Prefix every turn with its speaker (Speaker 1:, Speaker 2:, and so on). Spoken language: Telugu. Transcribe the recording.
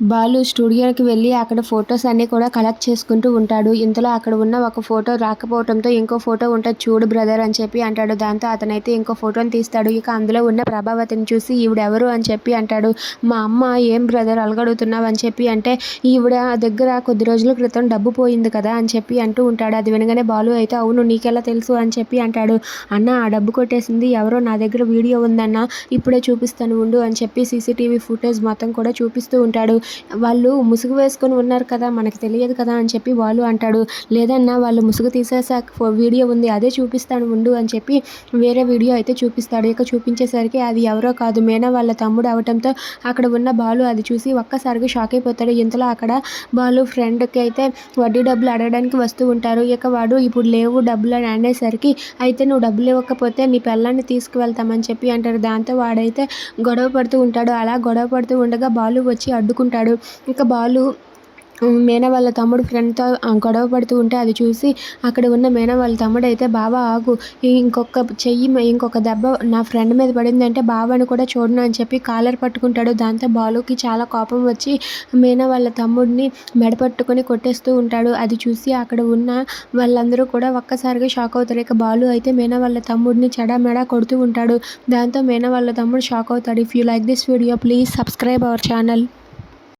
Speaker 1: బాలు స్టూడియోకి వెళ్ళి అక్కడ ఫొటోస్ అన్నీ కూడా కలెక్ట్ చేసుకుంటూ ఉంటాడు. ఇంతలో అక్కడ ఉన్న ఒక ఫోటో రాకపోవడంతో ఇంకో ఫోటో ఉంటుంది. చూడు బ్రదర్ అని చెప్పి అంటాడు. దాంతో అతనైతే ఇంకో ఫోటోని తీస్తాడు. ఇక అందులో ఉన్న ప్రభావతిని చూసి ఈవిడెవరు అని చెప్పి అంటాడు. మా అమ్మ ఏం బ్రదర్ అలగడుగుతున్నావు అని చెప్పి అంటే ఈవిడ దగ్గర కొద్ది రోజుల క్రితం డబ్బు పోయింది కదా? అని చెప్పి అంటూ ఉంటాడు. అది వినగానే బాలు అయితే అవును నీకెలా తెలుసు? అని చెప్పి అంటాడు. అన్న ఆ డబ్బు కొట్టేసింది ఎవరో నా దగ్గర వీడియో ఉందన్న ఇప్పుడే చూపిస్తాను ఉండు అని చెప్పి సీసీటీవీ ఫుటేజ్ మొత్తం కూడా చూపిస్తూ ఉంటాడు. వాళ్ళు ముసుగు వేసుకొని ఉన్నారు కదా మనకి తెలియదు కదా అని చెప్పి వాళ్ళు అంటాడు. లేదన్నా వాళ్ళు ముసుగు తీసేసాక వీడియో ఉంది అదే చూపిస్తాను ఉండు అని చెప్పి వేరే వీడియో అయితే చూపిస్తాడు. ఇక చూపించేసరికి అది ఎవరో కాదు మేనా వాళ్ళ తమ్ముడు అవటంతో అక్కడ ఉన్న బాలు అది చూసి ఒక్కసారిగా షాక్ అయిపోతాడు. ఇంతలో అక్కడ బాలు ఫ్రెండ్కి అయితే వడ్డీ డబ్బులు అడగడానికి వస్తూ ఉంటారు. ఇక వాడు ఇప్పుడు లేవు డబ్బులు అని అనేసరికి అయితే నువ్వు డబ్బులు ఇవ్వకపోతే నీ పిల్లల్ని తీసుకువెళ్తామని చెప్పి అంటారు దాంతో వాడైతే గొడవ పడుతూ ఉంటాడు. అలా గొడవ పడుతూ ఉండగా బాలు వచ్చి అడ్డుకుంటాడు. ఇక బాలు మేనా వాళ్ళ తమ్ముడు ఫ్రెండ్తో గొడవ పడుతూ ఉంటే అది చూసి అక్కడ ఉన్న మేనా వాళ్ళ తమ్ముడు అయితే బావా ఆగు. ఇంకొక చెయ్యి ఇంకొక దెబ్బ నా ఫ్రెండ్ మీద పడిందంటే బావని కూడా చూడను అని చెప్పి కాలర్ పట్టుకుంటాడు. దాంతో బాలుకి చాలా కోపం వచ్చి మేనా వాళ్ళ తమ్ముడిని మెడపట్టుకొని కొట్టేస్తూ ఉంటాడు. అది చూసి అక్కడ ఉన్న వాళ్ళందరూ కూడా ఒక్కసారిగా షాక్ అవుతారు. ఇక బాలు అయితే మేనా వాళ్ళ తమ్ముడిని చెడా మెడా కొడుతూ ఉంటాడు. దాంతో మేనా వాళ్ళ తమ్ముడు షాక్ అవుతాడు. If you like this video please subscribe our channel